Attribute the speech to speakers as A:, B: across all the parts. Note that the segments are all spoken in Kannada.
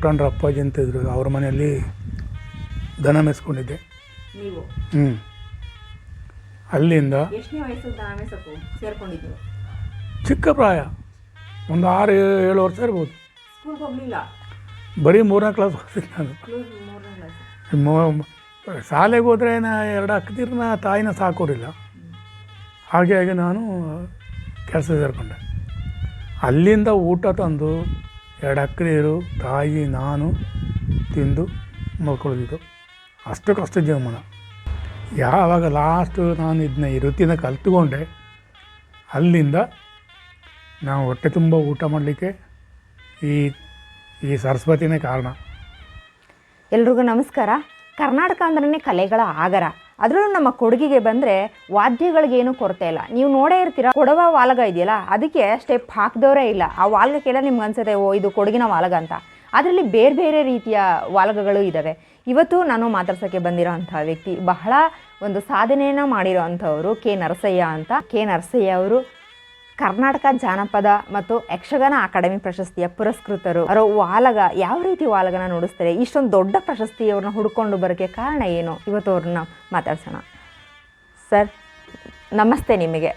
A: ಕುಟಂಡ್ರ ಅಪ್ಪಾಜಿ ಅಂತ ಇದ್ರು. ಅವ್ರ ಮನೆಯಲ್ಲಿ ದನ ಮೇಯಿಸ್ಕೊಂಡಿದ್ದೆ.
B: ನೀವು?
A: ಹ್ಞೂ ಅಲ್ಲಿಂದ
B: ಎಷ್ಟನೇ ವಯಸ್ಸು ದನ ಮೇಸಕ್ಕೂ ಸೇರ್ಕೊಂಡಿದ್ದು?
A: ಚಿಕ್ಕ ಪ್ರಾಯ. ಒಂದು ಆರು ಏಳು ವರ್ಷ ಇರ್ಬೋದು.
B: ಸ್ಕೂಲ್ಗೆ ಹೋಗ್ಲಿಲ್ಲ?
A: ಬರೀ ಮೂರನೇ ಕ್ಲಾಸ್ ಹೋಗ್ತೀನಿ ನಾನು.
B: ಕ್ಲೋಸ್ ಮೂರನೇ ಕ್ಲಾಸ್
A: ಮೊ- ಶಾಲೆಗೆ ಹೋದರೆ ನಾ ಎರಡು ಅಕ್ಕದಿರನ್ನ ತಾಯಿನ ಸಾಕೋರಿಲ್ಲ ಹಾಗೆ ಹಾಗೆ ನಾನು ಕೆಲಸ ಸೇರಿಕೊಂಡೆ. ಅಲ್ಲಿಂದ ಊಟ ತಂದು ಎರಡು ತಾಯಿ, ನಾನು ತಿಂದು ಮಲ್ಕೊಳ್ಳೋದಿದ್ದು ಅಷ್ಟಕ್ಕಷ್ಟು ಜೀವಮಾನ. ಯಾವಾಗ ಲಾಸ್ಟು ನಾನು ಇದನ್ನ ಈ ವೃತ್ತಿನ ಕಲ್ತ್ಕೊಂಡೆ, ಅಲ್ಲಿಂದ ನಾವು ಹೊಟ್ಟೆ ತುಂಬ ಊಟ ಮಾಡಲಿಕ್ಕೆ ಈ ಈ ಸರಸ್ವತಿನೇ ಕಾರಣ.
B: ಎಲ್ರಿಗೂ ನಮಸ್ಕಾರ. ಕರ್ನಾಟಕ ಅಂದ್ರೇ ಕಲೆಗಳ ಆಗರ. ಅದರಲ್ಲೂ ನಮ್ಮ ಕೊಡುಗೆಗೆ ಬಂದರೆ ವಾದ್ಯಗಳಿಗೇನು ಕೊರತೆ ಇಲ್ಲ. ನೀವು ನೋಡೇ ಇರ್ತೀರ, ಕೊಡವ ವಾಲಗ ಇದೆಯಲ್ಲ, ಅದಕ್ಕೆ ಸ್ಟೆಪ್ ಹಾಕಿದವರೇ ಇಲ್ಲ. ಆ ವಾಲ್ಗಕ್ಕೆಲ್ಲ ನಿಮ್ಗೆ ಅನ್ಸುತ್ತೆ, ಓ, ಇದು ಕೊಡಗಿನ ವಾಲಗ ಅಂತ. ಅದರಲ್ಲಿ ಬೇರೆ ಬೇರೆ ರೀತಿಯ ವಾಲಗಗಳು ಇದ್ದಾವೆ ಇವತ್ತು ನಾನು ಮಾತಾಡ್ಸೋಕ್ಕೆ ಬಂದಿರೋ ಅಂಥ ವ್ಯಕ್ತಿ ಬಹಳ ಒಂದು ಸಾಧನೆಯನ್ನು ಮಾಡಿರೋ ಅಂಥವರು ಕೆ ನರಸಯ್ಯ ಅಂತ. ಕೆ ನರಸಯ್ಯ ಅವರು ಕರ್ನಾಟಕ ಜಾನಪದ ಮತ್ತು ಯಕ್ಷಗಾನ ಅಕಾಡೆಮಿ ಪ್ರಶಸ್ತಿಯ ಪುರಸ್ಕೃತರು. ಅವರು ವಾಲಗ ಯಾವ ರೀತಿ ವಾಲಗನ ನೋಡಿಸ್ತಾರೆ? ಇಷ್ಟೊಂದು ದೊಡ್ಡ ಪ್ರಶಸ್ತಿ ಅವ್ರನ್ನ ಹುಡ್ಕೊಂಡು ಬರೋಕ್ಕೆ ಕಾರಣ ಏನು? ಇವತ್ತು ಅವ್ರನ್ನ ಮಾತಾಡ್ಸೋಣ. ಸರ್ ನಮಸ್ತೆ ನಿಮಗೆ.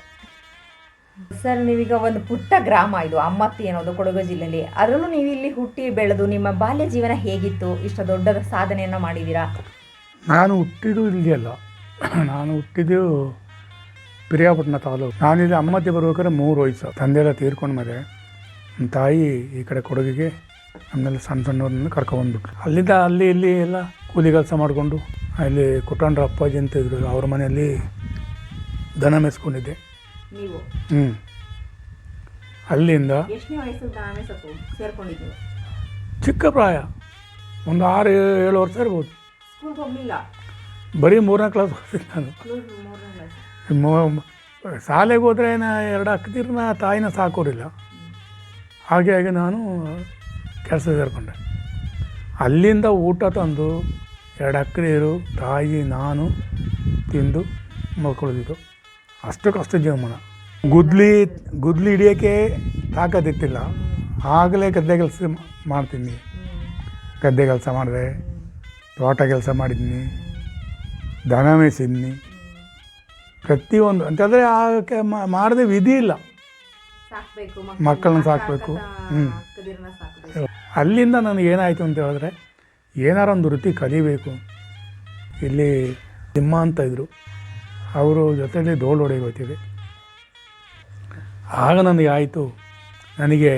B: ಸರ್ ನೀವೀಗ ಒಂದು ಪುಟ್ಟ ಗ್ರಾಮ ಇದು ಅಮ್ಮತ್ತಿ ಅನ್ನೋದು ಕೊಡಗು ಜಿಲ್ಲೆಯಲ್ಲಿ ಅದರಲ್ಲೂ ನೀವು ಇಲ್ಲಿ ಹುಟ್ಟಿ ಬೆಳೆದು ನಿಮ್ಮ ಬಾಲ್ಯ ಜೀವನ ಹೇಗಿತ್ತು? ಇಷ್ಟು ದೊಡ್ಡ ಸಾಧನೆಯನ್ನು ಮಾಡಿದ್ದೀರಾ?
A: ನಾನು ಹುಟ್ಟಿದ್ದು ಇಲ್ಲಿ ಅಲ್ಲ ನಾನು ಹುಟ್ಟಿದ್ದು ಪಿರಿಯಾಪಟ್ಟಣ ತಾಲೂಕು. ನಾನಿಲ್ಲಿ ಅಮ್ಮದ್ದೆ ಬರ್ಬೇಕಾದ್ರೆ ಮೂರು ವಯಸ್ಸು. ತಂದೆಲ್ಲ ತೀರ್ಕೊಂಡ ಮೇಲೆ ನಮ್ಮ ತಾಯಿ ಈ ಕಡೆ ಕೊಡಗಿಗೆ ಆಮೇಲೆ ಸಣ್ಣ ಸಣ್ಣವ್ರನ್ನ ಕರ್ಕೊಂಬಂದ್ಬಿಟ್ರು ಅಲ್ಲಿಂದ ಅಲ್ಲಿ ಇಲ್ಲಿ ಎಲ್ಲ ಕೂಲಿ ಕೆಲಸ ಮಾಡಿಕೊಂಡು ಅಲ್ಲಿ ಕುಟಂಡ್ರ ಅಪ್ಪಾಜಿ ಅಂತ ಇದ್ರು ಅವ್ರ ಮನೆಯಲ್ಲಿ ದನ ಮೇಯಿಸ್ಕೊಂಡಿದ್ದೆ.
B: ನೀವು?
A: ಹ್ಞೂ ಅಲ್ಲಿಂದ ಚಿಕ್ಕ ಪ್ರಾಯ. ಒಂದು ಆರು ಏಳು ವರ್ಷ ಇರ್ಬೋದು. ಬರೀ ಮೂರನೇ ಕ್ಲಾಸ್ ಹೋಗ್ತೀನಿ ನಾನು. ಶಾಲೆಗೆ ಹೋದ್ರೆ ನಾ ಎರಡು ಅಕ್ಕದಿರನ್ನ ತಾಯಿನ ಸಾಕೋರಿಲ್ಲ. ಹಾಗೆ ಹಾಗೆ ನಾನು ಕೆಲಸ ಸೇರಿಕೊಂಡೆ. ಅಲ್ಲಿಂದ ಊಟ ತಂದು ಎರಡು ಅಕ್ಕದಿರು, ತಾಯಿ, ನಾನು ತಿಂದು ಮಲ್ಕೊಳ್ಳೋದಿದ್ದು ಕಷ್ಟ ಜೀವಮಾನ. ಗುದ್ಲಿ ಗುದ್ಲಿ ಹಿಡಿಯೋಕ್ಕೆ ತಾಕತ್ತಿತ್ತಿಲ್ಲ ಆಗಲೇ ಗದ್ದೆ ಕೆಲಸ ಮಾಡ್ತೀನಿ ಗದ್ದೆ ಕೆಲಸ ಮಾಡಿದೆ, ತೋಟ ಕೆಲಸ ಮಾಡಿದ್ದೀನಿ ದನ ಮೇಯಿಸಿದ್ದೀನಿ ಪ್ರತಿಯೊಂದು ಅಂತಂದರೆ ಆ ಮಾಡದೆ ವಿಧಿ ಇಲ್ಲ.
B: ಸಾಕ್ಬೇಕು
A: ಮಕ್ಕಳನ್ನ ಸಾಕಬೇಕು. ಹ್ಞೂ ಅಲ್ಲಿಂದ ನನಗೆ ಏನಾಯಿತು ಅಂತ ಹೇಳಿದ್ರೆ ಏನಾರ ಒಂದು ವೃತ್ತಿ ಕಲಿಬೇಕು. ಇಲ್ಲಿ ತಿಮ್ಮ ಅಂತ ಇದ್ದರು ಅವರು ಜೊತೆಯಲ್ಲಿ ಡೋಲ್ ಹೋಗ್ತೀವಿ ಆಗ ನನಗೆ ಆಯಿತು ನನಗೆ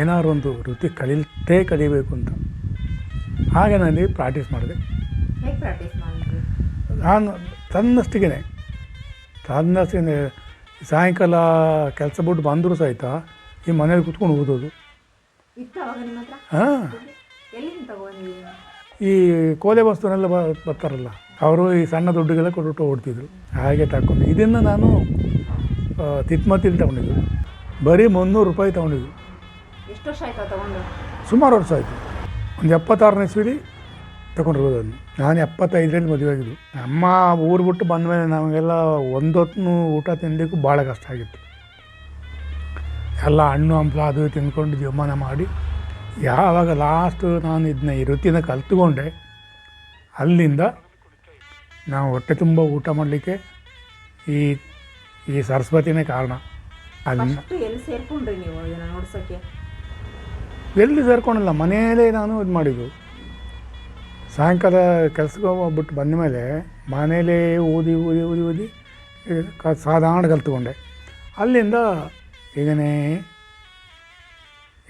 A: ಏನಾರು ಒಂದು ವೃತ್ತಿ ಕಲಿತೇ ಕಲಿಬೇಕು ಅಂತ. ಹಾಗೆ ನನಗೆ ಪ್ರಾಕ್ಟೀಸ್ ಮಾಡಿದೆ. ನಾನು ತನ್ನಷ್ಟಿಗೆ ತನ್ನಷ್ಟಿಗೆ ಸಾಯಂಕಾಲ ಕೆಲಸ ಬಿಟ್ಟು ಬಂದರೂ ಸಹಿತ ಈ ಮನೇಲಿ ಕುತ್ಕೊಂಡು ಓದೋದು. ಹಾಂ. ಈ ಕೋಲೆ ವಸ್ತುನೆಲ್ಲ ಬರ್ತಾರಲ್ಲ ಅವರು ಈ ಸಣ್ಣ ದುಡ್ಡುಗೆಲ್ಲ ಕೊಟ್ಟು ಓಡ್ತಿದ್ರು. ಹಾಗೆ ತಗೊಂಡು ಇದನ್ನು ನಾನು ತಿತ್ಮತಿಲಿ ತಗೊಂಡಿದ್ದು. ಬರೀ ಮುನ್ನೂರು ರೂಪಾಯಿ ತಗೊಂಡಿದ್ದು.
B: ಎಷ್ಟು ವರ್ಷ ಆಯ್ತಾ ತಗೊಂಡು?
A: ಸುಮಾರು ವರ್ಷ ಆಯಿತು. ಒಂದು ಎಪ್ಪತ್ತಾರನೇ ಇಸ್ವಿಲಿ ತಗೊಂಡಿರ್ಬೋದು ಅದನ್ನು ನಾನು ಎಪ್ಪತ್ತೈದರಲ್ಲಿ ಮದುವೆ ಆಗಿದ್ದು. ನಮ್ಮ ಊರು ಬಿಟ್ಟು ಬಂದ ಮೇಲೆ ನಮಗೆಲ್ಲ ಒಂದೊತ್ತು ಊಟ ತಿನ್ನಲಿಕ್ಕೂ ಭಾಳ ಕಷ್ಟ ಆಗಿತ್ತು. ಎಲ್ಲ ಹಣ್ಣು ಹಂಪಲ ಅದು ತಿನ್ಕೊಂಡು ತಿಂದ್ಕೊಂಡು ಜೀವಮಾನ ಮಾಡಿ ಯಾವಾಗ ಲಾಸ್ಟು ನಾನು ಇದನ್ನ ಈ ವೃತ್ತಿನ ಕಲ್ತ್ಕೊಂಡೆ ಅಲ್ಲಿಂದ ನಾವು ಹೊಟ್ಟೆ ತುಂಬ ಊಟ ಮಾಡಲಿಕ್ಕೆ ಈ ಈ ಸರಸ್ವತಿನೇ ಕಾರಣ.
B: ನೋಡ್ಸೋಕ್ಕೆ
A: ಎಲ್ಲಿ ಸೇರ್ಕೊಂಡಿಲ್ಲ ಮನೆಯಲ್ಲೇ ನಾನು ಇದು ಮಾಡಿದ್ದು. ಸಾಯಂಕಾಲ ಕೆಲ್ಸಕ್ಕೆ ಹೋಗ್ಬಿಟ್ಟು ಬಂದ ಮೇಲೆ ಮನೇಲಿ ಓದಿ ಓದಿ ಓದಿ ಓದಿ ಕ- ಸಾಧಾರಣ ಕಲ್ತ್ಕೊಂಡೆ. ಅಲ್ಲಿಂದ ಈಗನೇ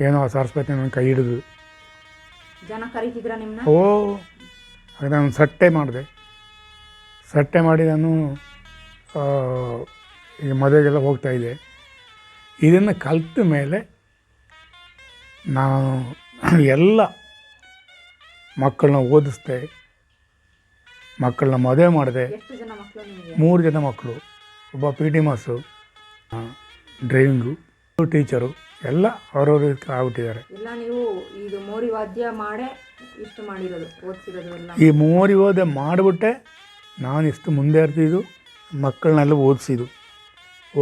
A: ಏನೋ ಸರಸ್ವತಿ ನನ್ನ ಕೈ ಹಿಡಿದು.
B: ಜನ ಕರೀತಿದ್ರ ನಿಮ್ಮನ್ನ
A: ಓ ಆಗ ನಾನು ಸಟ್ಟೆ ಮಾಡಿದೆ. ಸಟ್ಟೆ ಮಾಡಿ ನಾನು ಈಗ ಈ ಮದುವೆಗೆಲ್ಲ ಹೋಗ್ತಾಯಿದ್ದೆ ಇದನ್ನು ಕಲ್ತ ಮೇಲೆ ನಾನು ಎಲ್ಲ ಮಕ್ಕಳನ್ನ ಓದಿಸ್ದೆ ಮಕ್ಕಳನ್ನ ಮದುವೆ ಮಾಡಿದೆ. ಮೂರು ಜನ ಮಕ್ಕಳು ಒಬ್ಬ P T master driving teacher ಎಲ್ಲ ಅವ್ರವ್ರ ಆಗ್ಬಿಟ್ಟಿದ್ದಾರೆ.
B: ಈ ಮೋರಿ ವಾದ್ಯ
A: ಮಾಡಿಬಿಟ್ಟೆ ನಾನು ಇಷ್ಟು ಮುಂದೆ ಇರ್ತಿದ್ದು ಮಕ್ಕಳನ್ನೆಲ್ಲ ಓದಿಸಿದ್ದು.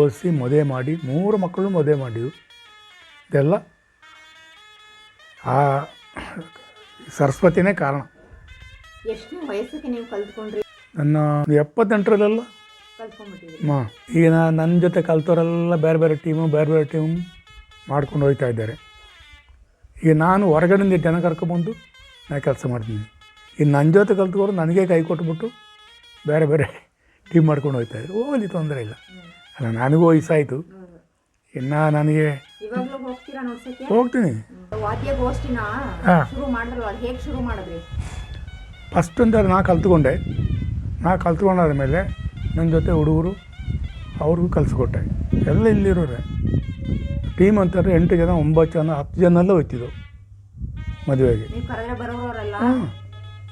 A: ಓದಿಸಿ ಮದುವೆ ಮಾಡಿ ಮೂರು ಮಕ್ಕಳು ಮದುವೆ ಮಾಡಿದ್ದು. ಇದೆಲ್ಲ ಆ ಸರಸ್ವತಿನೇ ಕಾರಣ.
B: ಎಷ್ಟು ವಯಸ್ಸಿಗೆ ನೀವು ಕಲ್ತ್ಕೊಂಡ್ರಿ?
A: ನನ್ನ ಎಪ್ಪತ್ತೆಂಟರಲ್ಲೆಲ್ಲ. ಮಾ ಈಗ ನನ್ನ ಜೊತೆ ಕಲ್ತವರೆಲ್ಲ ಬೇರೆ ಬೇರೆ ಟೀಮು ಬೇರೆ ಬೇರೆ ಟೀಮ್ ಮಾಡ್ಕೊಂಡು ಹೋಗ್ತಾ ಇದ್ದಾರೆ. ಈಗ ನಾನು ಹೊರಗಡೆಯಿಂದ ಜನ ಕರ್ಕೊಂಬಂದು ನಾ ಕೆಲಸ ಮಾಡ್ತೀನಿ. ಈಗ ನನ್ನ ಜೊತೆ ಕಲ್ತ್ಕೊಂಡು ನನಗೆ ಕೈ ಕೊಟ್ಬಿಟ್ಟು ಬೇರೆ ಬೇರೆ ಟೀಮ್ ಮಾಡ್ಕೊಂಡು ಹೋಗ್ತಾ ಇದ್ದಾರೆ. ಹೋಗಲಿ ತೊಂದರೆ ಇಲ್ಲ. ಅಲ್ಲ ನನಗೂ ವಯಸ್ಸಾಯಿತು. ಇನ್ನು ನನಗೆ ಹೋಗ್ತೀನಿ.
B: ವಾದ್ಯ ಗೋಷ್ಠಿನ ಶುರು ಅದು ಹೇಗೆ ಶುರು ಮಾಡಿದ್ರಿ?
A: ಫಸ್ಟ್ ಅಂದರೆ ನಾ ಕಲ್ತ್ಕೊಂಡೆ. ನಾ ಕಲ್ತ್ಕೊಂಡಾದ ಮೇಲೆ ನನ್ನ ಜೊತೆ ಹುಡುಗರು ಅವ್ರಿಗೂ ಕಲಿಸ್ಕೊಟ್ಟೆ. ಎಲ್ಲ ಇಲ್ಲಿರೋರೆ. ಟೀಮ್ ಅಂತಂದರೆ ಎಂಟು ಜನ ಒಂಬತ್ತು ಜನ ಹತ್ತು ಜನ ಎಲ್ಲ ಹೋಯ್ತಿದ್ರು ಮದುವೆಗೆ. ಹಾಂ.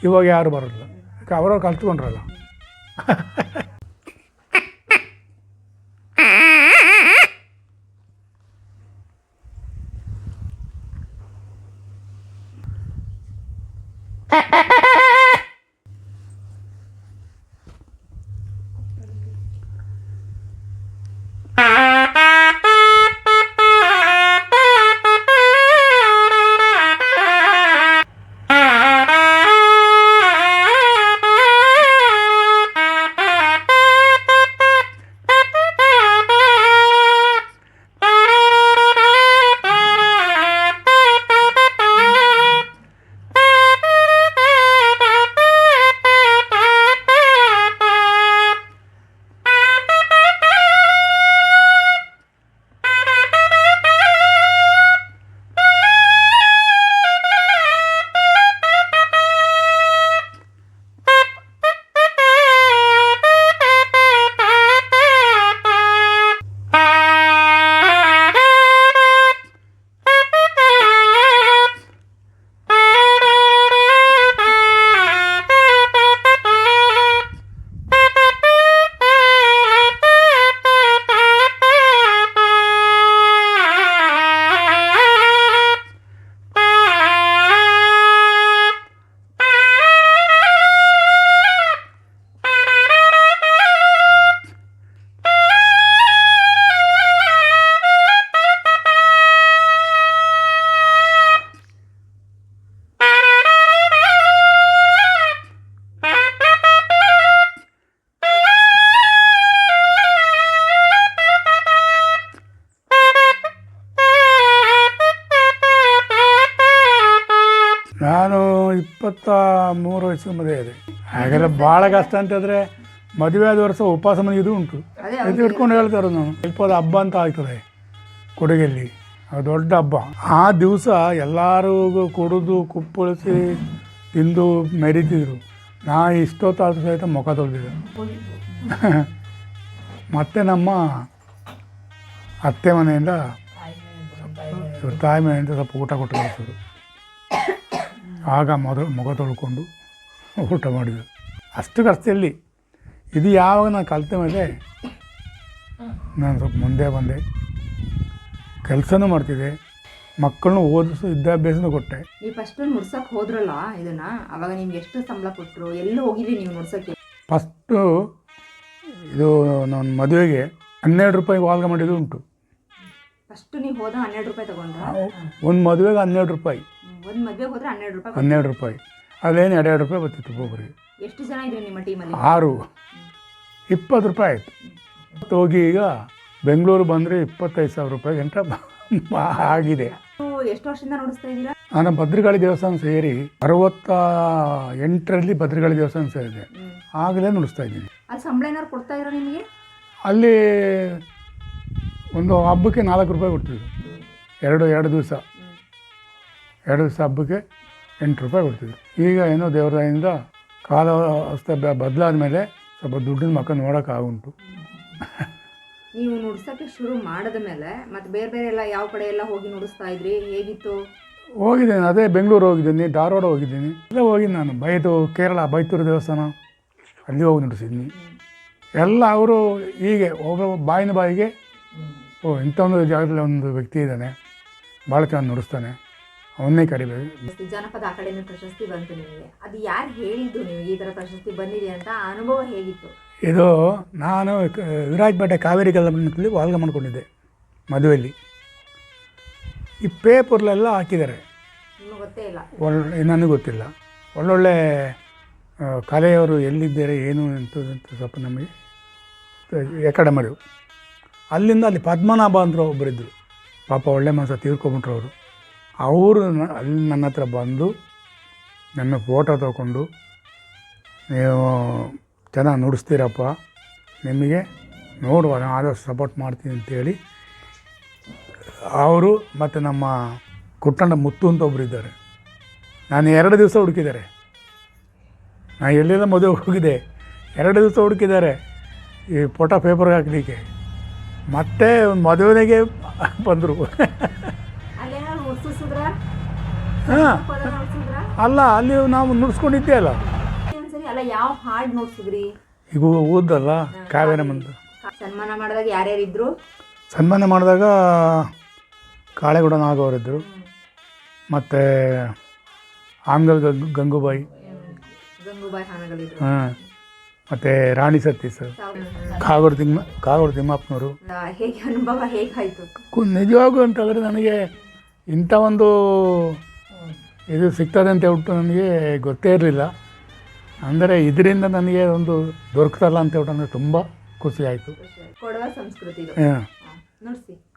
A: ಇವಾಗ ಯಾರು ಬರೋಲ್ಲ ಯಾಕೆ ಅವ್ರವ್ರು ಕಲ್ತ್ಕೊಂಡ್ರಲ್ಲ. ಇಪ್ಪತ್ತ ಮೂರು ವಯಸ್ಸು ಮದುವೆ ಇದೆ. ಹಾಗೆಲ್ಲ ಭಾಳ ಕಷ್ಟ ಅಂತಂದರೆ ಮದುವೆ ಆದ ವರ್ಷ ಉಪವಾಸ ಮನೆ ಇದು
B: ಉಂಟು.
A: ಇದು ಇಟ್ಕೊಂಡು ಹೇಳ್ತಾರೆ ನಾನು. ಸ್ವಲ್ಪ ಹಬ್ಬ ಅಂತ ಆಗ್ತದೆ ಕೊಡುಗೆಯಲ್ಲಿ. ದೊಡ್ಡ ಹಬ್ಬ. ಆ ದಿವಸ ಎಲ್ಲರಿಗೂ ಕುಡಿದು ಕುಪ್ಪಳಿಸಿ ತಿಂದು ಮೆರಿತಿದ್ರು. ನಾ ಇಷ್ಟೊತ್ತಾದ್ರೂ ಸಹಿತ ಮುಖ ತೊಳೆದಿದ್ದೆ ಮತ್ತೆ ನಮ್ಮ ಅತ್ತೆ ಮನೆಯಿಂದ ತಾಯಿ ಮನೆಯಿಂದ ಸ್ವಲ್ಪ ಊಟ ಕೊಟ್ಟು ಕಳಿಸಿದ್ರು. ಆಗ ಮೊದಲು ಮುಖ ತೊಳ್ಕೊಂಡು ಊಟ ಮಾಡಿದ್ರು. ಅಷ್ಟು ಕಷ್ಟದಲ್ಲಿ ಇದು ಯಾವಾಗ ನಾನು ಕಲಿತ ಮೇಲೆ ನಾನು ಸ್ವಲ್ಪ ಮುಂದೆ ಬಂದೆ. ಕೆಲಸನೂ ಮಾಡ್ತಿದ್ದೆ. ಮಕ್ಕಳನ್ನು ಓದಿಸು ವಿದ್ಯಾಭ್ಯಾಸನೂ ಕೊಟ್ಟೆ.
B: ನೀವು ಫಸ್ಟ್ ಮುಡ್ಸಕ್ಕೆ ಹೋದ್ರಲ್ಲ ಇದನ್ನ? ಅವಾಗ ನಿಮ್ಗೆ ಎಷ್ಟು ಸಂಬಳ ಕೊಟ್ಟರು ಎಲ್ಲ ಹೋಗಿದ್ರಿ ನೀವು ಮುಡ್ಸಕ್ಕೆ?
A: ಫಸ್ಟು ಇದು ನನ್ನ ಮದುವೆಗೆ ಹನ್ನೆರಡು ರೂಪಾಯಿ ವಾಲ್ಗ ಮಾಡಿದ್ದು ಉಂಟು.
B: ಫಸ್ಟ್ ನೀವು ಹೋದ ಹನ್ನೆರಡು ರೂಪಾಯಿ ತಗೊಂಡ್ರ?
A: ಒಂದು ಮದುವೆಗೆ ಹನ್ನೆರಡು ರೂಪಾಯಿ.
B: ಒಂದ್ ಮದ್ವೆಗೆ ಹೋದ್ರೆ ಹನ್ನೆರಡು ರೂಪಾಯಿ
A: ಹನ್ನೆರಡು ರೂಪಾಯಿ. ಎರಡು ಎರಡೆರಡು ರೂಪಾಯಿ ಬರ್ತಿತ್ತು ಒಬ್ಬೊಬ್ಬರಿಗೆ
B: ಎಷ್ಟು ಜನ ಇದ್ರಿ ನಿಮ್ಮ ಟೀಮಲ್ಲಿ?
A: ಆರು. ಇಪ್ಪತ್ತು ರೂಪಾಯಿ ಆಯಿತು. ಹೋಗಿ ಈಗ ಬೆಂಗಳೂರು ಬಂದರೆ ಇಪ್ಪತ್ತೈದು ಸಾವಿರ ರೂಪಾಯಿ ಗಂಟ ಆಗಿದೆ.
B: ಎಷ್ಟು ವರ್ಷದಿಂದ ನೋಡಿಸ್ತಾ ಇದ್ದೀರಾ?
A: ನಾನು ಭದ್ರಕಾಳಿ ದೇವಸ್ಥಾನ ಸೇರಿ ಅರವತ್ತ ಎಂಟರಲ್ಲಿ ಭದ್ರಕಾಳಿ ದೇವಸ್ಥಾನ ಸೇರಿದೆ. ಆಗಲೇ ನೋಡಿಸ್ತಾ ಇದ್ದೀನಿ.
B: ಅಲ್ಲಿ ಸಂಬಳ ಏನಾದ್ರು ಕೊಡ್ತಾ ಇರೋ ನಿಮಗೆ?
A: ಅಲ್ಲಿ ಒಂದು ಹಬ್ಬಕ್ಕೆ ನಾಲ್ಕು ರೂಪಾಯಿ ಕೊಡ್ತೀವಿ ಎರಡು ಎರಡು ದಿವಸ. ಎರಡು ದಿವಸ ಹಬ್ಬಕ್ಕೆ ಎಂಟು ರೂಪಾಯಿ ಕೊಡ್ತಿದ್ರು. ಈಗ ಏನೋ ದೇವರಾಯಿಂದ ಕಾಲ ವ್ಯವಸ್ಥೆ ಬದಲಾದ ಮೇಲೆ ಸ್ವಲ್ಪ ದುಡ್ಡಿನ ಮಕ್ಕ ನೋಡೋಕ್ಕಾಗುಂಟು
B: ನೀವು ನುಡ್ಸೋಕ್ಕೆ ಶುರು ಮಾಡಿದ ಮೇಲೆ ಮತ್ತೆ ಬೇರೆ ಬೇರೆ ಎಲ್ಲ ಯಾವ ಕಡೆ ಎಲ್ಲ ಹೋಗಿ ನುಡಿಸ್ತಾ ಇದ್ರಿ? ಹೇಗಿತ್ತು?
A: ಹೋಗಿದ್ದೇನೆ. ಅದೇ ಬೆಂಗಳೂರು ಹೋಗಿದ್ದೀನಿ ಧಾರವಾಡ ಹೋಗಿದ್ದೀನಿ. ಎಲ್ಲ ಹೋಗಿ ನಾನು. ಬೈದು ಕೇರಳ ಬೈತೂರು ದೇವಸ್ಥಾನ ಅಲ್ಲಿ ಹೋಗಿ ನುಡಿಸಿದ್ದೀನಿ ಎಲ್ಲ ಅವರು ಹೀಗೆ ಒಬ್ಬ ಬಾಯಿನ ಬಾಯಿಗೆ ಓ ಇಂಥ ಒಂದು ಜಾಗದಲ್ಲಿ ಒಂದು ವ್ಯಕ್ತಿ ಇದ್ದಾನೆ ಭಾಳ ಚೆನ್ನಾಗಿ ನುಡಿಸ್ತಾನೆ. ಅವನ್ನೇ ಕರಿಬೇಕು.
B: ಜನಪದ ಅಕಾಡೆಮಿ ಪ್ರಶಸ್ತಿ ಬಂತು ನಿಮಗೆ. ಅದು ಯಾರು ಹೇಳಿದ್ದು ನೀವು ಈ ಥರ ಪ್ರಶಸ್ತಿ ಬಂದಿದೆ ಅಂತ ಅನುಭವ ಹೇಗಿತ್ತು?
A: ಇದು ನಾನು ವಿರಾಜ್ ವಿರಾಜಪೇಟೆ ಕಾವೇರಿ ಕಲ್ಲಿ ವಾಲ್ಗ ಮಾಡ್ಕೊಂಡಿದ್ದೆ ಮದುವೆಯಲ್ಲಿ ಈ ಪೇಪರ್ಲೆಲ್ಲ ಹಾಕಿದ್ದಾರೆ.
B: ಗೊತ್ತೇ ಇಲ್ಲ.
A: ಒಳ್ಳೆ ನನಗೆ ಗೊತ್ತಿಲ್ಲ. ಒಳ್ಳೊಳ್ಳೆ ಕಲೆಯವರು ಎಲ್ಲಿದ್ದಾರೆ ಏನು ಅಂತ ಸ್ವಲ್ಪ ನಮಗೆ ಎಕಡೆ ಮಾಡಿವು ಅಲ್ಲಿಂದ ಅಲ್ಲಿ ಪದ್ಮನಾಭ ಅಂದ್ರೆ ಒಬ್ಬರಿದ್ದರು ಪಾಪ ಒಳ್ಳೆ ಮನಸ್ಸು ತೀರ್ಕೊಂಬಿಟ್ರು ಅವರು. ಅವರು ಅಲ್ಲಿ ನನ್ನ ಹತ್ರ ಬಂದು ನನ್ನ ಫೋಟೋ ತಗೊಂಡು, ನೀವು ಚೆನ್ನಾಗಿ ನುಡಿಸ್ತೀರಪ್ಪ, ನಿಮಗೆ ನೋಡುವ, ನಾನು ಆದಷ್ಟು ಸಪೋರ್ಟ್ ಮಾಡ್ತೀನಿ ಅಂತೇಳಿ ಅವರು ಮತ್ತು ನಮ್ಮ ಕುಟ್ಟಣ್ಣ ಮುತ್ತು ಅಂತ ಒಬ್ಬರು ಇದ್ದಾರೆ. ನಾನು ಎರಡು ದಿವಸ ಹುಡುಕಿದ್ದಾರೆ. ನಾನು ಎಲ್ಲೆಲ್ಲ ಮದುವೆ ಹೋಗಿದೆ? ಎರಡು ದಿವಸ ಹುಡುಕಿದ್ದಾರೆ ಈ ಫೋಟೋ ಪೇಪರ್ಗೆ ಹಾಕಲಿಕ್ಕೆ. ಮತ್ತೆ ಒಂದು ಮದುವೆಗೆ ಬಂದರು. ಹಾಂ. ಅಲ್ಲ ಅಲ್ಲಿ ನಾವು ನುಡ್ಸ್ಕೊಂಡಿದ್ದೆ ಅಲ್ಲ
B: ಅಲ್ಲ ಯಾವ ಹಾಡು ನುಡ್ಸಿದ್ರಿ?
A: ಈಗ ಓದಲ್ಲ ಕಾವೇರಿ ಮಂದು.
B: ಸನ್ಮಾನ ಮಾಡಿದಾಗ ಯಾರ್ಯಾರಿದ್ರು?
A: ಸನ್ಮಾನ ಮಾಡಿದಾಗ ಕಾಳೆಗೌಡ ನಾಗವರಿದ್ದರು ಮತ್ತು ಆಂಗಲ್ ಗಂಗ್ ಗಂಗೂಬಾಯಿ.
B: ಗಂಗೂಬಾಯಿ
A: ಹಾಂ. ಮತ್ತು ರಾಣಿ ಸತೀಶ್ ಕಾಗೋಡು ತಿಮ್ಮ ಕಾಗೋಡು ತಿಮ್ಮಪ್ಪನವರು.
B: ಹೇಗೆ ಅನುಭವ ಹೇಗಾಯಿತು?
A: ನಿಜವಾಗೂ ಅಂತಂದರೆ ನನಗೆ ಇಂಥ ಒಂದು ಇದು ಸಿಗ್ತದೆ ಅಂತ ಹೇಳ್ಬಿಟ್ಟು ನನಗೆ ಗೊತ್ತೇ ಇರಲಿಲ್ಲ. ಅಂದರೆ ಇದರಿಂದ ನನಗೆ ಒಂದು ದೊರಕ್ತಲ್ಲ ಅಂತ ಹೇಳ್ಬಿಟ್ಟು ನನಗೆ ತುಂಬ ಖುಷಿ ಆಯಿತು.
B: ಕೊಡವ ಸಂಸ್ಕೃತಿ ಇದು.
A: ಹಾಂ.
B: ನುಡ್ಸಿ.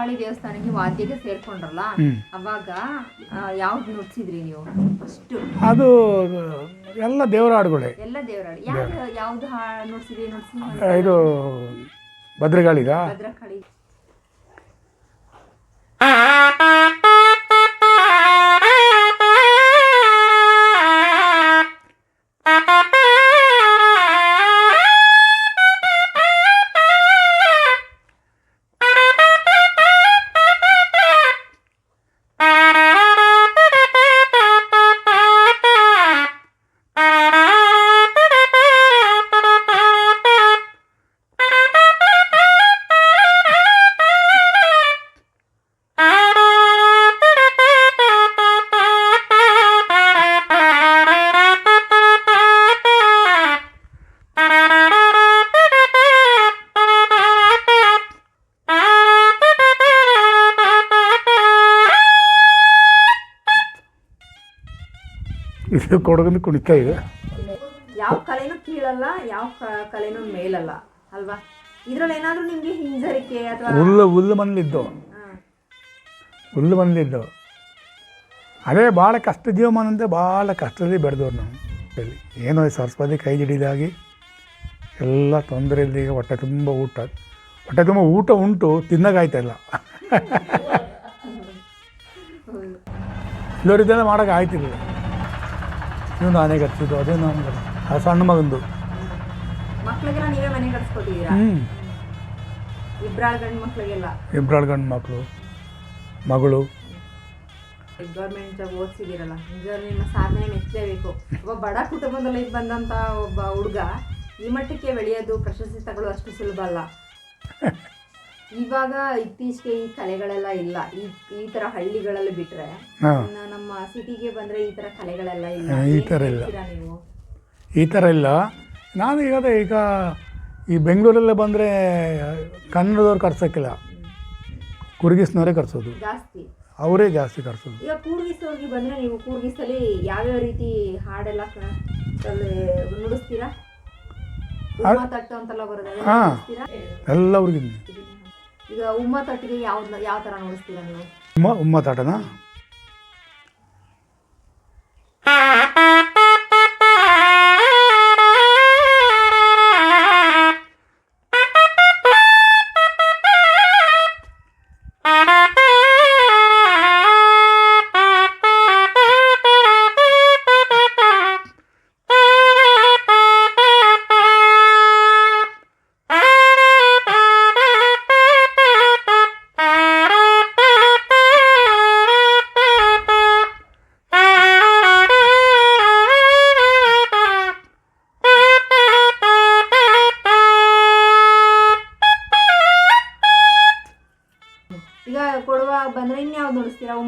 B: ಭದ್ರಕಾಳಿ ದೇವಸ್ಥಾನಕ್ಕೆ ವಾದ್ಯಕ್ಕೆ ಸೇರ್ಕೊಂಡ್ರಲ್ಲ. ಅವಾಗ ಯಾವ್ದು ನುಡ್ಸಿದ್ರಿ ನೀವು? ಫಸ್ಟ್
A: ಅದು ಎಲ್ಲ ದೇವರ ಹಾಡುಗಳೇ.
B: ಎಲ್ಲ ದೇವರಾಡಿ ಯಾವ್ದು ಯಾವ್ದು ಹಾ ನುಡ್ಸಿದ್ರಿ? ನುಡ್ಸಿ
A: ಇದು ಭದ್ರಗಾಳಿಗ
B: ಭದ್ರಕಾಳಿ.
A: ಇದು ಕುಣಿತಾ ಇದೆ.
B: ಯಾವ ಕಲೆನೂ ಕೀಳಲ್ಲ ಯಾವ ಕಲೆನೂ ಮೇಲಲ್ಲ ಅಲ್ವಾ? ಇದ್ರಲ್ಲಿ ಏನಾದ್ರೂ ನಿಮ್ಗೆ ಹಿಂಜರಿಕೆ ಅಥವಾ
A: ಹುಲ್ಲು ಹುಲ್ಲು ಮನೇಲಿದ್ದು ಹುಲ್ಲು ಮನೇಲಿದ್ದು ಅದೇ ಭಾಳ ಕಷ್ಟ ಜೀವಮಾನ ಅಂದರೆ ಭಾಳ ಕಷ್ಟದಲ್ಲಿ ಬೆಳೆದವ್ರು ನಾವು. ಏನೋ ಸರಸ್ವತಿ ಕೈ ಹಿಡಿದಾಗಿ ಎಲ್ಲ ತೊಂದರೆ ಇಲ್ಲದೆ ಈಗ ಹೊಟ್ಟೆ ತುಂಬ ಊಟ. ಹೊಟ್ಟೆ ತುಂಬ ಊಟ ಉಂಟು ತಿನ್ನೋಕ್ಕಾಯ್ತಾ ಇಲ್ಲ. ಇಲ್ಲವರಿದ್ದೆಲ್ಲ ಮಾಡೋಕೆ ಆಯ್ತಿಲ್ಲ ಇವು ನಾನೇ ಕಟ್ಸಿದ್ದು ಅದೇ ನಾನು ಆ ಸಣ್ಣ ಮಗಂದು.
B: ನೀವೇ
A: ಹ್ಞೂ
B: ಇಬ್ರಾಳ್ ಗಂಡು
A: ಮಕ್ಕಳು ಮಗಳು.
B: ಗೌರ್ಮೆಂಟ್ ಜಾಬ್ ಓದಿಸಿದಿರಲ್ಲ ನಿಜವಾಗ್ಲೂ ನಿಮ್ಮ ಸಾಧನೆ ಮೆಚ್ಚಲೇಬೇಕು ಒಬ್ಬ ಬಡ ಕುಟುಂಬದಲ್ಲಿ ಬಂದಂತ ಒಬ್ಬ ಹುಡುಗ ಈ ಮಟ್ಟಕ್ಕೆ ಬೆಳೆಯೋದು ಪ್ರಶಸ್ತಿ ತಗೊಳ್ಳೋದು ಅಷ್ಟು ಸುಲಭ ಅಲ್ಲ. ಇವಾಗ ಇತ್ತೀಚೆಗೆ ಈ ಕಲೆಗಳೆಲ್ಲ ಇಲ್ಲ. ಈ ಈ ತರ ಹಳ್ಳಿಗಳಲ್ಲಿ ಬಿಟ್ರೆ
A: ಹಾಂ.
B: ಇನ್ನು ನಮ್ಮ ಸಿಟಿಗೆ ಬಂದ್ರೆ ಈ ತರ ಕಲೆಗಳೆಲ್ಲ ಇಲ್ಲ.
A: ಈ
B: ತರ
A: ಥರ ಇಲ್ಲ.
B: ಹೇಳ್ತೀರಾ ನೀವು?
A: ಈ ಥರ ಇಲ್ಲ. ನಾನು ಈಗ ಅದೇ ಈಗ ಈ ಬೆಂಗಳೂರಲ್ಲೇ ಬಂದರೆ ಕನ್ನಡದವ್ರು ಕರ್ಸೋಕ್ಕಿಲ್ಲ. ಕುರುಗಿಸ್ನವರೇ ಕರ್ಸೋದು.
B: ಜಾಸ್ತಿ.
A: ಅವರೇ ಜಾಸ್ತಿ ಕರ್ಸೋದು.
B: ಈಗ ಕೂರ್ಗಿಸ್ ಹೋಗಿ ಬಂದ್ರೆ ನೀವು ಕೂರ್ಗಿಸಲ್ಲಿ ಯಾವ್ಯಾವ ರೀತಿ ಹಾಡೆಲ್ಲ ಕ- ಅಲ್ಲಿ ನುಡಿಸ್ತೀರಾ? ತಟ್ಟು ಅಂತೆಲ್ಲ ಬರೋದು ಅದೆಲ್ಲ ನುಡಿಸ್ತೀರಾ?
A: ಎಲ್ಲ ಅವ್ರಿಗೆ
B: ಈಗ ಉಮ್ಮ ತಟ್ಟಿಗೆ ಯಾವ್ದು ಯಾವ ಥರ ನೋಡಿಸ್ತೀರಾ ನೀವು?
A: ಉಮ್ಮ ಉಮ್ಮ ತಾಟನ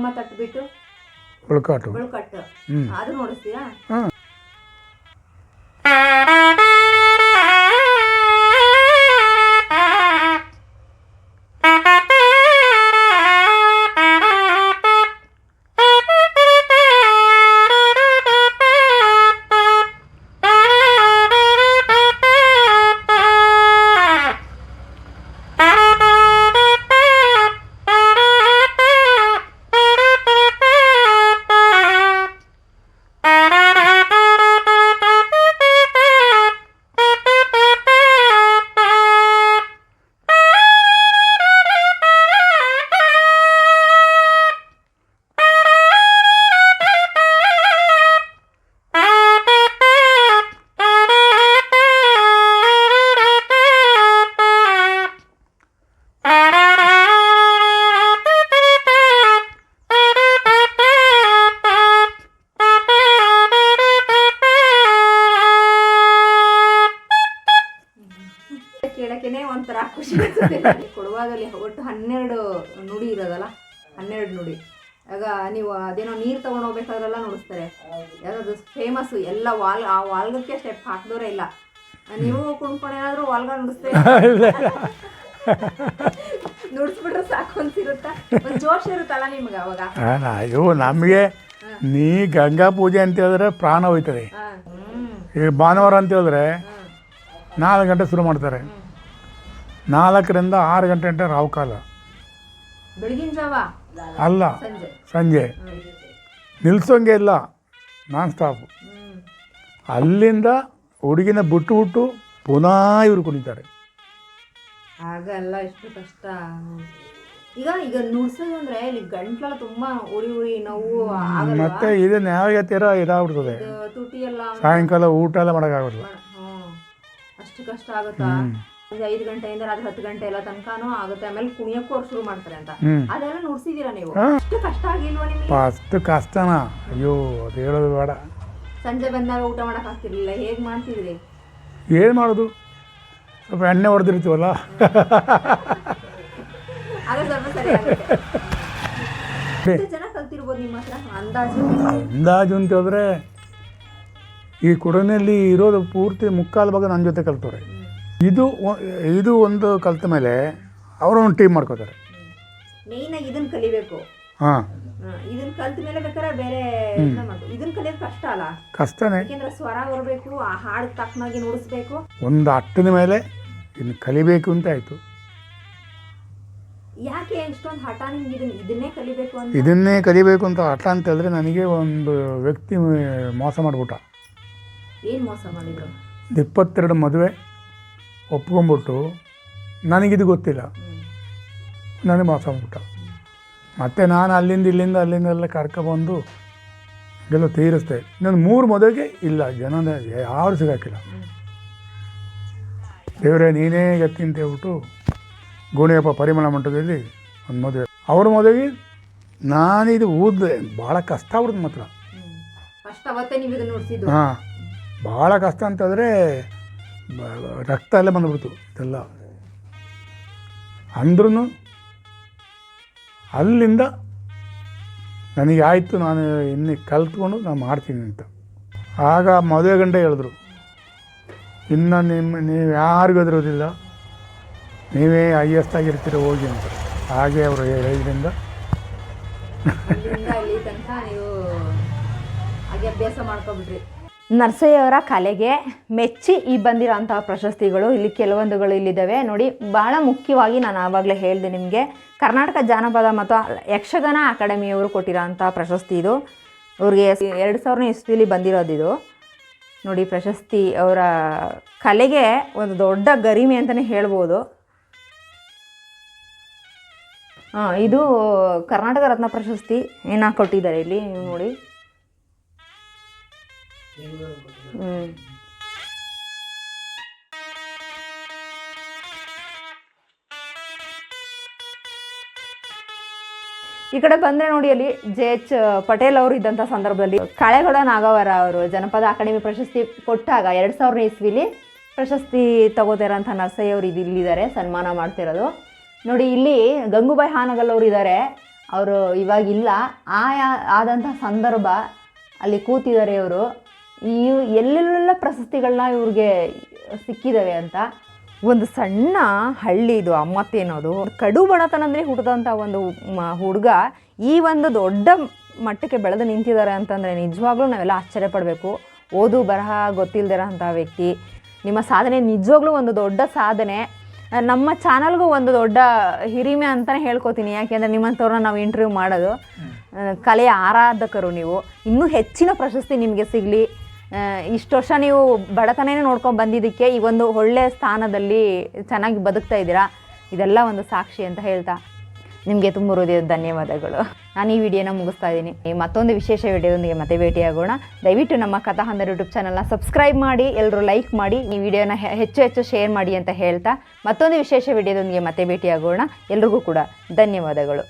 B: ನೋಡಿಸ್ತೀರಾ ಉಮ್ಮ ಬಿಟ್ಟು
A: ಉಳ್ಕಾಟು.
B: ಕಟ್ಟು
A: ಹ್ಞೂ
B: ಅದು ನೋಡಿಸ್ತೀರಾ? ಖುಷಿ ಅನ್ಸುತ್ತೆ. ಕೊಡುವಾಗಲಿ ಒಟ್ಟು ಹನ್ನೆರಡು ನುಡಿ ಇರೋದಲ್ಲ? ಹನ್ನೆರಡು ನುಡಿ. ಆಗ ನೀವು ಅದೇನೋ ನೀರು ತಗೊಂಡು ಹೋಗ್ಬೇಕಾದ್ರೆಲ್ಲ ನುಡಿಸ್ತಾರೆ. ಯಾವುದಾದ್ರು ಫೇಮಸ್ಸು ಎಲ್ಲ ವಾಲ್ ಆ ವಾಲ್ಗಕ್ಕೆ ಸ್ಟೆಪ್ ಹಾಕಿದವರೇ ಇಲ್ಲ. ನೀವು ಕುಣ್ಕೊಂಡು ಏನಾದರೂ ವಾಲ್ಗ ನುಡಿಸ್ತೀರಿ? ನುಡಿಸ್ಬಿಟ್ರೆ ಸಾಕು ಅನ್ಸಿರುತ್ತಾ? ಒಂದು ಜೋಶ್ ಇರುತ್ತಲ್ಲ ನಿಮ್ಗೆ ಅವಾಗ?
A: ಅಯ್ಯೋ ನಮಗೆ ನೀ ಗಂಗಾ ಪೂಜೆ ಅಂತ ಹೇಳಿದ್ರೆ ಪ್ರಾಣ ಹೋಯ್ತದೆ. ಈಗ ಭಾನುವಾರ ಅಂತ ಹೇಳಿದ್ರೆ. ನಾಲ್ಕು ಗಂಟೆ ಶುರು ಮಾಡ್ತಾರೆ. ನಾಲ್ಕರಿಂದ ಆರು ಗಂಟೆ ಗಂಟೆ
B: ರಾಹುಕಾಲ
A: ಅಲ್ಲ
B: ಸಂಜೆ.
A: ನಿಲ್ಸೋಂಗೆ ಇಲ್ಲ ನಾನ್ ಸ್ಟಾಪ್ ಅಲ್ಲಿಂದ ಹುಡುಗಿನ ಬಿಟ್ಟು ಬಿಟ್ಟು ಪುನಃ ಇವರು ಕುಣಿತಾರೆ.
B: ಹಾಗಲ್ಲ ಎಷ್ಟು ಕಷ್ಟ. ಈಗ ಈಗ ನುಡ್ಸೋದು ಅಂದ್ರೆ ಇಲ್ಲಿ ಗಂಟ್ಲೆಲ್ಲ ತುಂಬಾ ಉರಿ ಉರಿ ನೋವು
A: ಮತ್ತೆ ಇದು ನ್ಯಾಯತೀರ ಇದಾಗ್ಬಿಡ್ತದೆ.
B: ತುಟಿ ಎಲ್ಲ
A: ಸಾಯಂಕಾಲ ಊಟ ಎಲ್ಲ ಮಾಡೋಕ್ಕಾಗಲ್ಲ
B: ಅಷ್ಟು ಕಷ್ಟ ಆಗುತ್ತಾ? ಐದು ಗಂಟೆಯಿಂದ ರಾತ್ರಿ ಹತ್ತು ಗಂಟೆ ಎಲ್ಲ ತನಕನೂ ಆಗುತ್ತೆ. ಆಮೇಲೆ ಕುಣಿಯಕ್ಕೂ ಅವ್ರು ಶುರು ಮಾಡ್ತಾರೆ ಅಂತ. ಅದೆಲ್ಲ ನೋಡ್ಸಿದೀರಾ ನೀವು. ಅಷ್ಟು ಕಷ್ಟ ಆಗಿಲ್ವಾ ನಿಮಗೆ?
A: ಅಷ್ಟು ಕಷ್ಟನಾ? ಅಯ್ಯೋ ಅದು ಹೇಳೋದು ಬೇಡ.
B: ಸಂಜೆ ಬಂದಾಗ ಊಟ ಮಾಡಕ್ ಆಗ್ತಿರ್ಲಿಲ್ಲ. ಹೇಗ್ ಮಾಡ್ತಿದ್ರಿ?
A: ಏನು ಮಾಡೋದು? ಸ್ವಲ್ಪ ಎಣ್ಣೆ ಹೊಡೆದಿರ್ತೀವಲ್ಲ?
B: ಆಗ ಸ್ವಲ್ಪ ಸರಿ ಆಗುತ್ತೆ. ಎಷ್ಟು ಜನ ಕಲ್ತಿರ್ಬೋದು ನಿಮ್ಮ ಹತ್ರ ಅಂದಾಜು?
A: ಅಂದಾಜು ಅಂತ ಹೇಳಿದ್ರೆ ಈ ಕೊಡನೆಯಲ್ಲಿ ಇರೋದು ಪೂರ್ತಿ ಮುಕ್ಕಾಲು ಭಾಗ ನನ್ನ ಜೊತೆ ಕಲ್ತವ್ರೆ. ಇದು ಇದು ಒಂದು ಕಲ್ತ ಮೇಲೆ ಅವರು ಒಂದು ಟೀಮ್ ಮಾಡ್ಕೋತಾರೆ.
B: ಮೇನ್ ಆಗಿ ಇದನ್ನ ಕಲಿಬೇಕು.
A: ಹಾಂ.
B: ಇದನ್ನ ಕಲ್ತ ಮೇಲೆ ಬೇಕಾದ್ರೆ ಬೇರೆ ಇದನ್ನ. ಇದನ್ನ ಕಲಿಯೋದು ಕಷ್ಟ ಅಲ್ಲ.
A: ಕಷ್ಟನೇ.
B: ಯಾಕೆಂದ್ರೆ ಸ್ವರ ಬರಬೇಕು ಆ ಹಾಡು ತಕ್ಕನಾಗಿ ನುಡಿಸ್ಬೇಕು.
A: ಒಂದು ಅಟ್ಟದ ಮೇಲೆ ಇನ್ನು ಕಲಿಬೇಕು ಅಂತ ಆಯಿತು.
B: ಯಾಕೆ ಇಷ್ಟೊಂದು ಹಠ ನಿಮ್ಗೆ ಇದನ್ನ ಇದನ್ನೇ ಕಲಿಬೇಕು ಅಂತ?
A: ಇದನ್ನೇ ಕಲಿಬೇಕು ಅಂತ ಹಠ ಅಂತ ಹೇಳಿದ್ರೆ ನನಗೆ ಒಂದು ವ್ಯಕ್ತಿ ಮೋಸ ಮಾಡಿಬಿಟ್ಟ.
B: ಏನು ಮೋಸ ಮಾಡಿದ್ರು?
A: ಇಪ್ಪತ್ತೆರಡು ಮದುವೆ. ಒಪ್ಕೊಂಬಿಟ್ಟು ನನಗಿದು ಗೊತ್ತಿಲ್ಲ. ನನಗೆ ಮೋಸ ಮಾಡ್ಬಿಟ್ಟ ಮತ್ತೆ ನಾನು ಅಲ್ಲಿಂದ ಇಲ್ಲಿಂದ ಅಲ್ಲಿಂದ ಎಲ್ಲ ಕರ್ಕೊಬಂದು ಎಲ್ಲ ತೀರಿಸ್ದೆ. ನನ್ನ ಮೂರು ಮದುವೆಗೆ ಇಲ್ಲ ಜನ ಯಾರು ಸಿಗಾಕಿಲ್ಲ. ದೇವರೇ ನೀನೇ ಗತಿ ಅಂತ ಹೇಳ್ಬಿಟ್ಟು ಗೋಣಿಯಪ್ಪ ಪರಿಮಳ ಮಂಟದಲ್ಲಿ ಒಂದು ಮದುವೆ. ಅವ್ರ ಮದುವೆಗೆ ನಾನಿದು ಊದ್ದೆ. ಭಾಳ ಕಷ್ಟ ಅವ್ರದ್ದು ಮಾತ್ರ. ಹಾಂ. ಭಾಳ ಕಷ್ಟ ಅಂತಂದರೆ ರಕ್ತ ಎಲ್ಲ ಬಂದ್ಬಿಡ್ತು ಇದೆಲ್ಲ. ಅಂದ್ರೂ ಅಲ್ಲಿಂದ ನನಗೆ ಆಯಿತು, ನಾನು ಇನ್ನು ಕಲ್ತ್ಕೊಂಡು ನಾನು ಮಾಡ್ತೀನಿ ಅಂತ. ಆಗ ಮದುವೆ ಗಂಟೆ ಹೇಳಿದ್ರು, ಇನ್ನು ನಿಮ್ಮ, ನೀವು ಯಾರಿಗೂ ಎದುರೋದಿಲ್ಲ ನೀವೇ ಹೈಯೆಸ್ಟ್ ಆಗಿರ್ತೀರ, ಹೋಗಿ ಅಂತ. ಹಾಗೆ ಅವರು ಹೇಳಿದ್ರಿಂದ.
B: ಅಭ್ಯಾಸ ಮಾಡ್ಕೊಬಿಟ್ರಿ. ನರಸಯ್ಯವರ ಕಲೆಗೆ ಮೆಚ್ಚಿ ಈ ಬಂದಿರೋಂತಹ ಪ್ರಶಸ್ತಿಗಳು ಇಲ್ಲಿ ಕೆಲವೊಂದುಗಳು ಇಲ್ಲಿದ್ದಾವೆ. ನೋಡಿ, ಬಹಳ ಮುಖ್ಯವಾಗಿ ನಾನು ಆವಾಗಲೇ ಹೇಳಿದೆ ನಿಮಗೆ, ಕರ್ನಾಟಕ ಜಾನಪದ ಮತ್ತು ಯಕ್ಷಗಾನ ಅಕಾಡೆಮಿಯವರು ಕೊಟ್ಟಿರೋಂಥ ಪ್ರಶಸ್ತಿ ಇದು. ಅವ್ರಿಗೆ ಎರಡು ಸಾವಿರನೇ ಇಸ್ವಿಲಿ ಬಂದಿರೋದು ಇದು. ನೋಡಿ, ಪ್ರಶಸ್ತಿ ಅವರ ಕಲೆಗೆ ಒಂದು ದೊಡ್ಡ ಗರಿಮೆ ಅಂತಲೇ ಹೇಳ್ಬೋದು. ಹಾಂ, ಇದು ಕರ್ನಾಟಕ ರತ್ನ ಪ್ರಶಸ್ತಿ ಏನ ಕೊಟ್ಟಿದ್ದಾರೆ ಇಲ್ಲಿ, ನೀವು ನೋಡಿ. ಈ ಕಡೆ ಬಂದ್ರೆ ನೋಡಿ ಅಲ್ಲಿ ಜೆ ಎಚ್ ಪಟೇಲ್ ಅವರು ಇದ್ದಂಥ ಸಂದರ್ಭದಲ್ಲಿ ಕಳೆಗೌಡ ನಾಗವರ ಅವರು ಜನಪದ ಅಕಾಡೆಮಿ ಪ್ರಶಸ್ತಿ ಕೊಟ್ಟಾಗ ಎರಡು ಸಾವಿರ ಇಸ್ವಿಲಿ ಪ್ರಶಸ್ತಿ ತಗೋತಿರೋಂಥ ನರ್ಸಯ್ಯ ಅವರು ಇದು ಇಲ್ಲಿದ್ದಾರೆ, ಸನ್ಮಾನ ಮಾಡ್ತಿರೋದು. ನೋಡಿ ಇಲ್ಲಿ ಗಂಗೂಬಾಯಿ ಹಾನಗಲ್ ಅವರು ಇದ್ದಾರೆ ಅವರು ಇವಾಗಿಲ್ಲ. ಆಯಾ ಆದಂಥ ಸಂದರ್ಭ ಅಲ್ಲಿ ಕೂತಿದ್ದಾರೆ ಇವರು. ಈ ಎಲ್ಲೆಲ್ಲೆಲ್ಲ ಪ್ರಶಸ್ತಿಗಳನ್ನ ಇವ್ರಿಗೆ ಸಿಕ್ಕಿದ್ದಾವೆ ಅಂತ. ಒಂದು ಸಣ್ಣ ಹಳ್ಳಿ ಇದು ಅಮ್ಮತ್ತೆ ಅನ್ನೋದು ಕಡು ಬಣತನ ಅಂದರೆ ಹುಟ್ಟಿದಂಥ ಒಂದು ಮ- ಹುಡುಗ ಈ ಒಂದು ದೊಡ್ಡ ಮಟ್ಟಕ್ಕೆ ಬೆಳೆದು ನಿಂತಿದ್ದಾರೆ ಅಂತಂದರೆ ನಿಜವಾಗ್ಲೂ ನಾವೆಲ್ಲ ಆಶ್ಚರ್ಯ ಪಡಬೇಕು ಓದು ಬರಹ ಗೊತ್ತಿಲ್ಲದಿರೋಂಥ ವ್ಯಕ್ತಿ. ನಿಮ್ಮ ಸಾಧನೆ ನಿಜವಾಗ್ಲೂ ಒಂದು ದೊಡ್ಡ ಸಾಧನೆ. ನಮ್ಮ ಚಾನಲ್ಗೂ ಒಂದು ದೊಡ್ಡ ಹಿರಿಮೆ ಅಂತಲೇ ಹೇಳ್ಕೊತೀನಿ. ಯಾಕೆಂದರೆ ನಿಮ್ಮಂಥವ್ರನ್ನ ನಾವು ಇಂಟರ್ವ್ಯೂ ಮಾಡೋದು. ಕಲೆಯ ಆರಾಧಕರು ನೀವು. ಇನ್ನೂ ಹೆಚ್ಚಿನ ಪ್ರಶಸ್ತಿ ನಿಮಗೆ ಸಿಗಲಿ. ಇಷ್ಟು ವರ್ಷ ನೀವು ಬಡತನೇ ನೋಡ್ಕೊಂಡು ಬಂದಿದ್ದಕ್ಕೆ ಈ ಒಂದು ಒಳ್ಳೆಯ ಸ್ಥಾನದಲ್ಲಿ ಚೆನ್ನಾಗಿ ಬದುಕ್ತಾ ಇದ್ದೀರಾ? ಇದೆಲ್ಲ ಒಂದು ಸಾಕ್ಷಿ ಅಂತ ಹೇಳ್ತಾ ನಿಮಗೆ ತುಂಬ ಹೃದಯದ ಧನ್ಯವಾದಗಳು. ನಾನು ಈ ವಿಡಿಯೋನ ಮುಗಿಸ್ತಾ ಇದ್ದೀನಿ. ಮತ್ತೊಂದು ವಿಶೇಷ ವಿಡಿಯೋದೊಂದಿಗೆ ಮತ್ತೆ ಭೇಟಿಯಾಗೋಣ ದಯವಿಟ್ಟು ನಮ್ಮ ಕಥಾ ಯೂಟ್ಯೂಬ್ ಚಾನಲ್ನ ಸಬ್ಸ್ಕ್ರೈಬ್ ಮಾಡಿ ಎಲ್ಲರೂ ಲೈಕ್ ಮಾಡಿ, ಈ ವಿಡಿಯೋನ ಹೆಚ್ಚು ಹೆಚ್ಚು ಶೇರ್ ಮಾಡಿ ಅಂತ ಹೇಳ್ತಾ ಮತ್ತೊಂದು ವಿಶೇಷ ವಿಡಿಯೋದೊಂದಿಗೆ ಮತ್ತೆ ಭೇಟಿಯಾಗೋಣ. ಎಲ್ರಿಗೂ ಕೂಡ ಧನ್ಯವಾದಗಳು.